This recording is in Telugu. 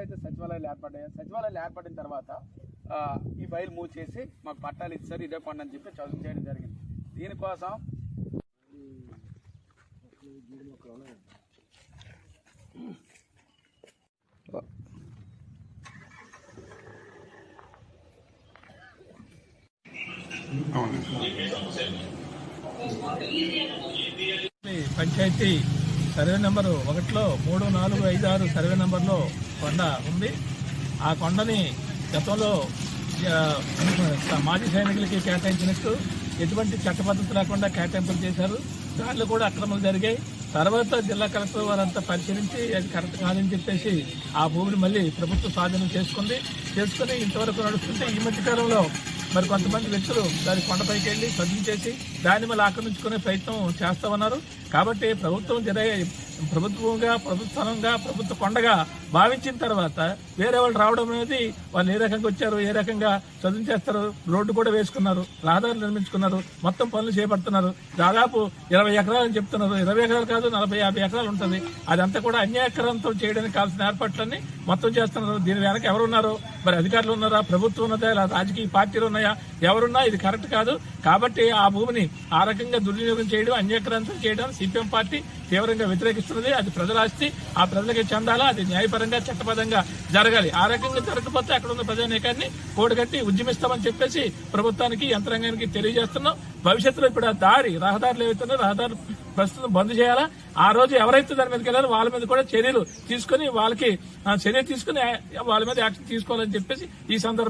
సచివాలయాలు ఏర్పడ్డాయి సచివాలయాలు ఏర్పడిన తర్వాత ఆ, ఈ ఫైల్ మూవ్ చేసి మాకు పట్టాలు ఇచ్చారు ఇదే కొండ అని చెప్పి చదువు చేయడం జరిగింది దీనికోసం ఈ పంచాయతీ సర్వే నెంబరు ఒకటిలో మూడు నాలుగు ఐదు ఆరు సర్వే నెంబర్లో కొండ ఉంది. ఆ కొండని గతంలో మాజీ సైనికులకి కేటాయించినట్టు ఎటువంటి చట్టపద్ధతి లేకుండా కేటాయింపులు చేశారు. దానిలో కూడా అక్రమాలు జరిగాయి. తర్వాత జిల్లా కలెక్టర్ వారంతా పరిశీలించి అది కరెక్ట్ కాదని చెప్పేసి ఆ భూమిని మళ్ళీ ప్రభుత్వం స్వాధీనం చేసుకుంది. చేసుకుని ఇంతవరకు నడుస్తుంటే ఈ మధ్య కాలంలో మరి కొంతమంది వ్యక్తులు దాని కొండపైకి వెళ్ళి చేసి దాన్ని మళ్ళీ ఆక్రమించుకునే ప్రయత్నం చేస్తా ఉన్నారు కాబట్టి ప్రభుత్వం జరిగే ప్రభుత్వంగా ప్రభుత్వ ప్రభుత్వ కొండగా భావించిన తర్వాత వేరే వాళ్ళు రావడం అనేది వాళ్ళు ఏ రకంగా వచ్చారు ఏ రకంగా చదువు చేస్తారు రోడ్డు కూడా వేసుకున్నారు రహదారులు నిర్మించుకున్నారు మొత్తం పనులు చేపడుతున్నారు. దాదాపు ఇరవై ఎకరాలు అని చెప్తున్నారు. ఇరవై ఎకరాలు కాదు నలభై యాభై ఎకరాలు ఉంటుంది. అదంతా కూడా అన్యాయకరంతో చేయడానికి కావాల్సిన ఏర్పాట్లన్నీ మొత్తం చేస్తున్నారు. దీని వెనక ఎవరున్నారు? మరి అధికారులు ఉన్నారా? ప్రభుత్వం ఉన్నదా? లేదా రాజకీయ పార్టీలు ఉన్నాయా? ఎవరున్నా? ఇది కరెక్ట్ కాదు. కాబట్టి ఆ భూమిని ఆ రకంగా దుర్వినియోగం చేయడం అన్యక్రాంతం చేయడం సిపిఎం పార్టీ తీవ్రంగా వ్యతిరేకిస్తున్నది. అది ప్రజల ఆస్తి. ఆ ప్రజలకి చెందాలా? అది న్యాయపరంగా చట్టబద్ధంగా జరగాలి. ఆ రకంగా జరగకపోతే అక్కడ ఉన్న ప్రజానేకాన్ని కూడగట్టి ఉద్యమిస్తామని చెప్పేసి ప్రభుత్వానికి యంత్రాంగానికి తెలియజేస్తున్నాం. భవిష్యత్తులో ఇప్పుడు ఆ దారి రహదారులు ఏవైతున్నాయో రహదారులు ప్రస్తుతం బంద్ చేయాలా? ఆ రోజు ఎవరైతే దాని మీదకి వెళ్ళారో వాళ్ళ మీద కూడా చర్యలు తీసుకుని వాళ్ళకి ఆ, చర్య తీసుకుని వాళ్ళ మీద యాక్షన్ తీసుకోవాలని చెప్పేసి ఈ సందర్భంగా